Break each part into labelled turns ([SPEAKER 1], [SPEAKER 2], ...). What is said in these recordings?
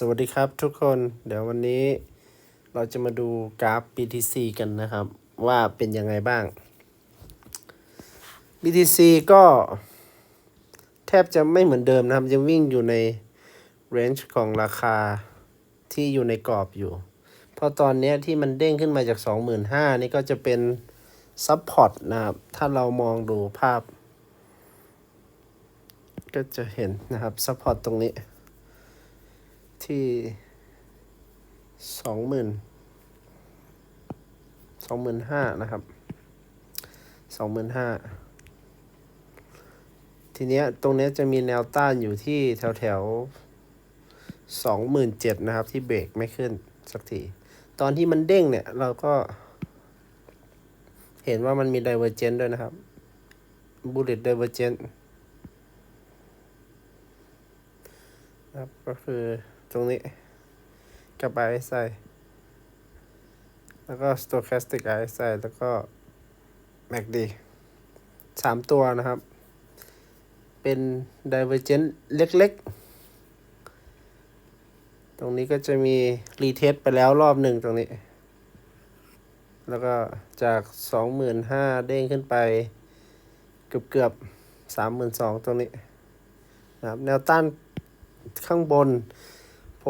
[SPEAKER 1] สวัสดีครับทุกคนเดี๋ยววันนี้เราจะมาดูกราฟ BTC กันนะครับ ว่าเป็นยังไงบ้าง BTC ก็แทบจะไม่เหมือนเดิมนะครับ ยังวิ่งอยู่ใน range ของราคาที่อยู่ในกรอบอยู่ เพราะตอนนี้ที่มันเด้งขึ้นมาจาก 25,000นี่ก็จะเป็น support นะครับ ถ้าเรามองดูภาพ ก็จะเห็นนะครับ support ตรงนี้ ที่สองหมื่นสองหมื่นห้านะครับสองหมื่นห้าทีเนี้ยตรงเนี้ยจะมีแนวต้านอยู่ที่แถวแถวสองหมื่นเจ็ดนะครับ ที่เบรกไม่ขึ้นสักที ตอนที่มันเด้งเนี่ยเราก็ เห็นว่ามันมี divergence ด้วยนะครับ bullet divergence นครับก็คือ ตรงนี้กับ RSI แล้วก็ stochastic RSI แล้วก็ MACD สามตัวนะครับ เป็น divergent เล็กๆ ตรงนี้ก็จะมี retest ไปแล้วรอบหนึ่งตรงนี้ แล้วก็จากสองหมื่นห้าเด้งขึ้นไปเกือบเกือบสามหมื่นสองตรงนี้นะครับแนวต้านข้างบน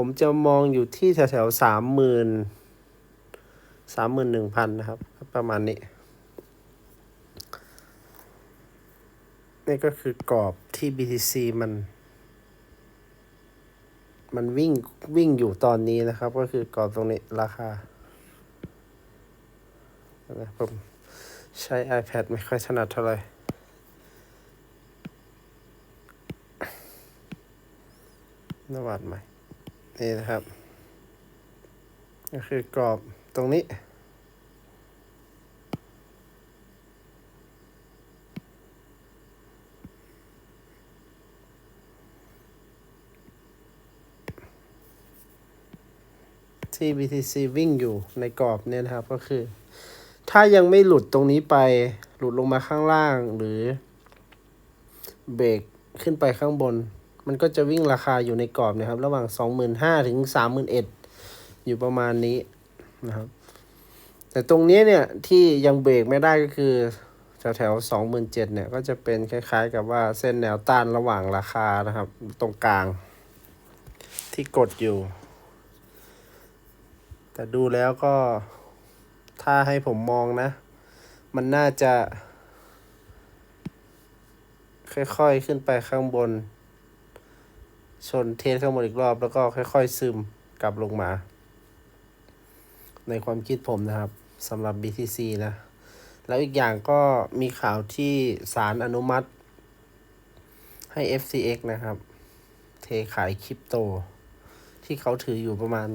[SPEAKER 1] ผมจะมองอยู่ที่แถวๆสามหมื่นสามหมื่นหนึ่งพันนะครับ ประมาณนี้ นี่ก็คือกรอบที่ BTC มัน มันวิ่งวิ่งอยู่ตอนนี้นะครับ ก็คือกรอบตรงนี้ราคาผมใช้ iPad ไม่ค่อยถนัดเท่าไหร่นวัดใหม่ นี่นะครับ ก็คือกรอบตรงนี้ ที่ BTC วิ่งอยู่ในกรอบเนี่ยนะครับก็คือ ถ้ายังไม่หลุดตรงนี้ไปหลุดลงมาข้างล่างหรือเบรกขึ้นไปข้างบน มันก็จะวิ่งราคาอยู่ในกรอบนะครับ ระหว่าง 25,000ถึง31,000อยู่ประมาณนี้นะครับ แต่ตรงนี้เนี่ยที่ยังเบรกไม่ได้ก็คือแถวแถวสองหมื่นเจ็ดเนี่ยก็จะเป็นคล้ายๆกับว่าเส้นแนวต้านระหว่างราคานะครับ ตรงกลาง ที่กดอยู่ แต่ดูแล้วก็ถ้าให้ผมมองนะ มันน่าจะ ค่อยๆขึ้นไปข้างบน ชนเทสข้างบนอีกรอบ แล้วก็ค่อย ๆ ซึมกลับลงมา ในความคิดผมนะครับสำหรับ BTC นะ แล้วอีกอย่างก็มีข่าวที่ศาลอนุมัติให้ FCX นะครับ เทขายคริปโต ที่เขาถืออยู่ประมาณ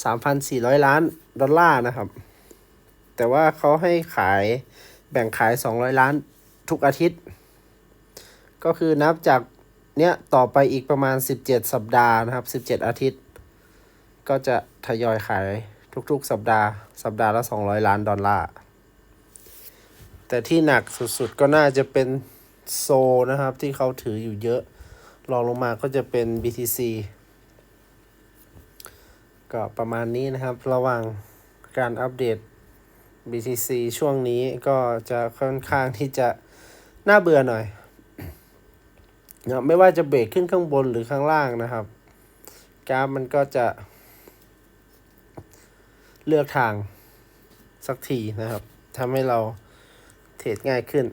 [SPEAKER 1] 3,400 ล้านดอลลาร์นะครับ แต่ว่าเขาให้ขายแบ่งขาย 200 ล้านทุกอาทิตย์ ก็คือนับจาก เนี้ยต่อไปอีกประมาณ 17 สัปดาห์นะครับ 17 อาทิตย์ ก็จะทยอยขายทุกๆ สัปดาห์ สัปดาห์ละ 200 ล้านดอลลาร์ แต่ที่หนักสุดๆ ก็น่าจะเป็นโซนะครับ ที่เขาถืออยู่เยอะรองลงมาก็จะเป็น BTC ก็ประมาณนี้นะครับ ระหว่างการอัปเดต BTC ช่วงนี้ก็จะค่อนข้างที่จะน่าเบื่อหน่อย นะไม่ว่าจะเบรกขึ้นข้างบนหรือข้างล่างนะครับ กราฟมันก็จะเลือกทางสักทีนะครับทำให้เราเทรดง่ายขึ้น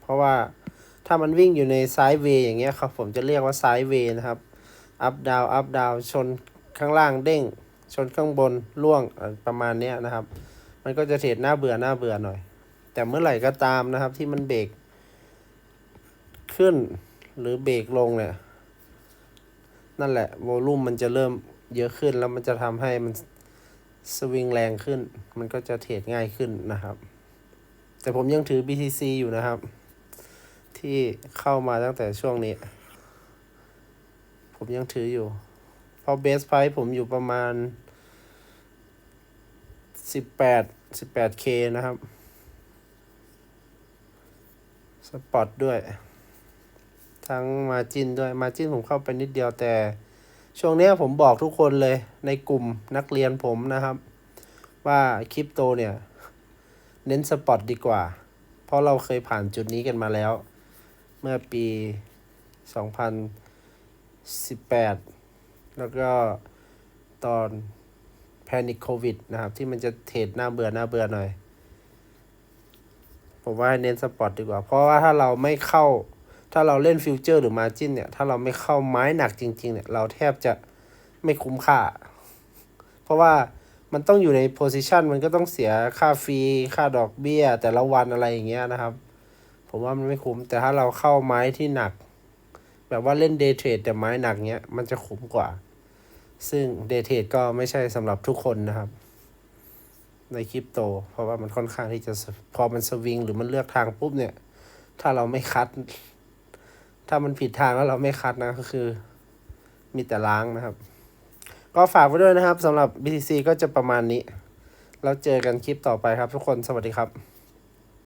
[SPEAKER 1] เพราะว่าถ้ามันวิ่งอยู่ในไซด์เวย์อย่างเงี้ยครับ ผมจะเรียกว่าไซด์เวย์นะครับ อัพดาวอัพดาวชนข้างล่างเด้ง ชนข้างบนล่วงประมาณเนี้ยนะครับ มันก็จะเทรดหน้าเบื่อหน้าเบื่อหน่อย แต่เมื่อไหร่ก็ตามนะครับที่มันเบรกขึ้น หรือเบรกลงเนี่ย นั่นแหละโวลูมมันจะเริ่มเยอะขึ้นแล้วมันจะทำให้มันสวิงแรงขึ้น มันก็จะเทรดง่ายขึ้นนะครับ แต่ผมยังถือ BTC อยู่นะครับ ที่เข้ามาตั้งแต่ช่วงนี้ ผมยังถืออยู่ เพราะเบสไพผมอยู่ประมาณ 18 18K นะครับ สปอตด้วย ทั้งมาจินด้วยมาจินผมเข้าไปนิดเดียวแต่ ช่วงนี้ผมบอกทุกคนเลยในกลุ่มนักเรียนผมนะครับ ว่าคริปโตเนี่ย เน้นสปอตดีกว่า เพราะเราเคยผ่านจุดนี้กันมาแล้ว เมื่อปี 2018 แล้วก็ตอนแพนิคโควิดนะครับ ที่มันจะเทรดหน้าเบื่อหน้าเบื่อหน่อยผมว่าให้เน้นสปอตดีกว่า เพราะว่าถ้าเราไม่เข้า ถ้าเราเล่นฟิวเจอร์หรือมาจินเนี่ย ถ้าเราไม่เข้าไม้หนักจริง ๆ เนี่ย เราแทบจะไม่คุ้มค่า เพราะว่ามันต้องอยู่ในโพซิชันมันก็ต้องเสียค่าฟรี ค่าดอกเบี้ย แต่ละวันอะไรอย่างเงี้ยนะครับ ผมว่ามันไม่คุ้ม แต่ถ้าเราเข้าไม้ที่หนัก แบบว่าเล่นเดย์เทรดแต่ไม้หนักเงี้ย มันจะคุ้มกว่า ซึ่งเดย์เทรดก็ไม่ใช่สำหรับทุกคนนะครับ ในคริปโต เพราะว่ามันค่อนข้างที่จะพอมันสวิงหรือมันเลือกทางปุ๊บเนี่ย ถ้าเราไม่คัด ถ้ามันผิดทางแล้วเราไม่คัดนะก็คือ มีแต่ล้างนะครับ ก็ฝากไว้ด้วยนะครับสำหรับ BTC ก็จะประมาณนี้ แล้วเจอกันคลิปต่อไปครับทุกคนสวัสดีครับ